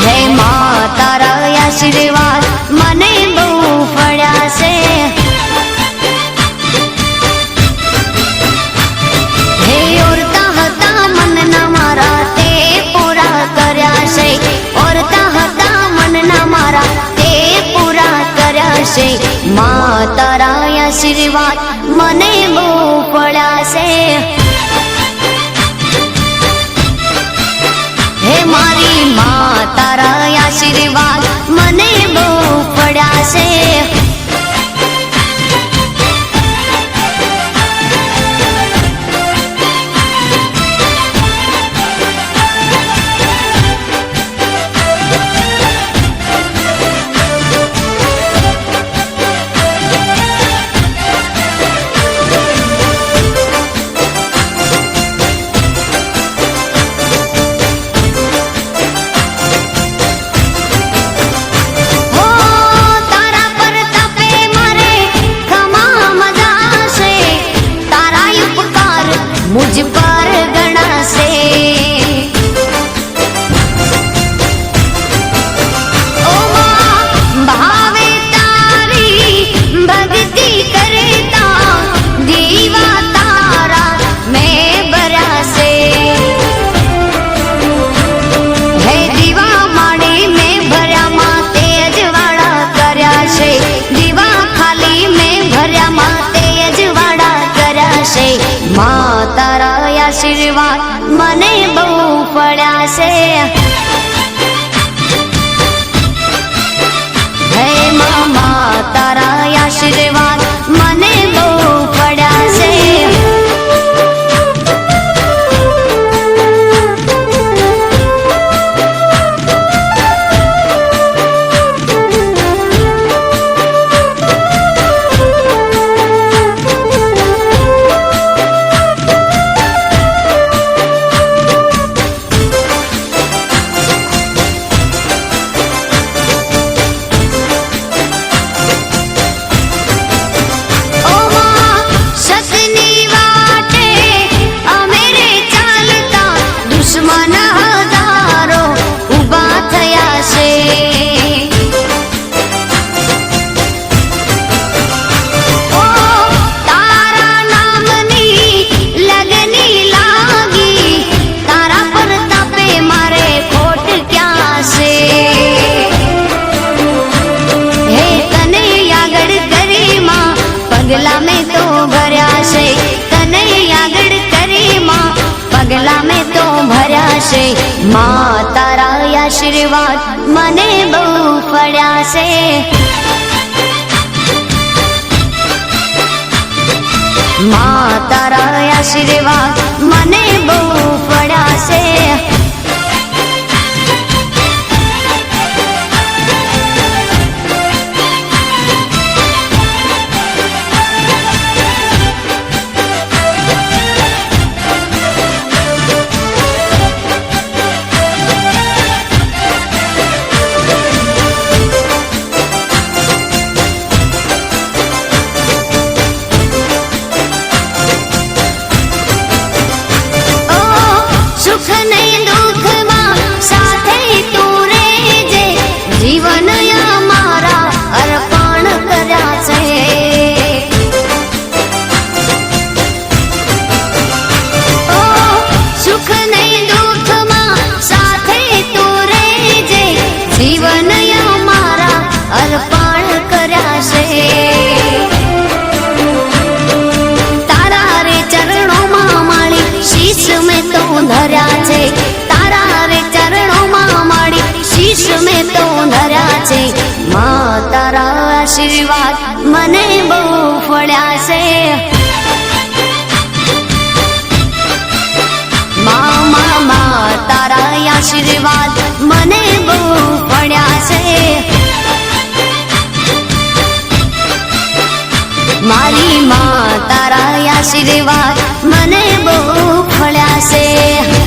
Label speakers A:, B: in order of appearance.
A: હે મા તારા આશીર્વાદ મને બહુ ફળ્યા છે હે ઓરતા હતા મનના મારા તે પૂરા કર્યા છે ઓરતા હતા મનના મારા તે પૂરા કર્યા છે મા તારા આશીર્વાદ મને બહુ ફળ્યા છે મેં ભર્યામાં તેજ વાળા કર્યા છે મા તારા આશીર્વાદ મને બહુ પડ્યા છે. છે. મા તારા આશીર્વાદ મને બહુ પડ્યા છે. મા તારા આશીર્વાદ આશીર્વાદ મને બહુ ફળ્યા છે. મામા, મા, તારા આશીર્વાદ મને બહુ ફળ્યા છે. મારી મા, તારા આશીર્વાદ મને બહુ ફળ્યા છે.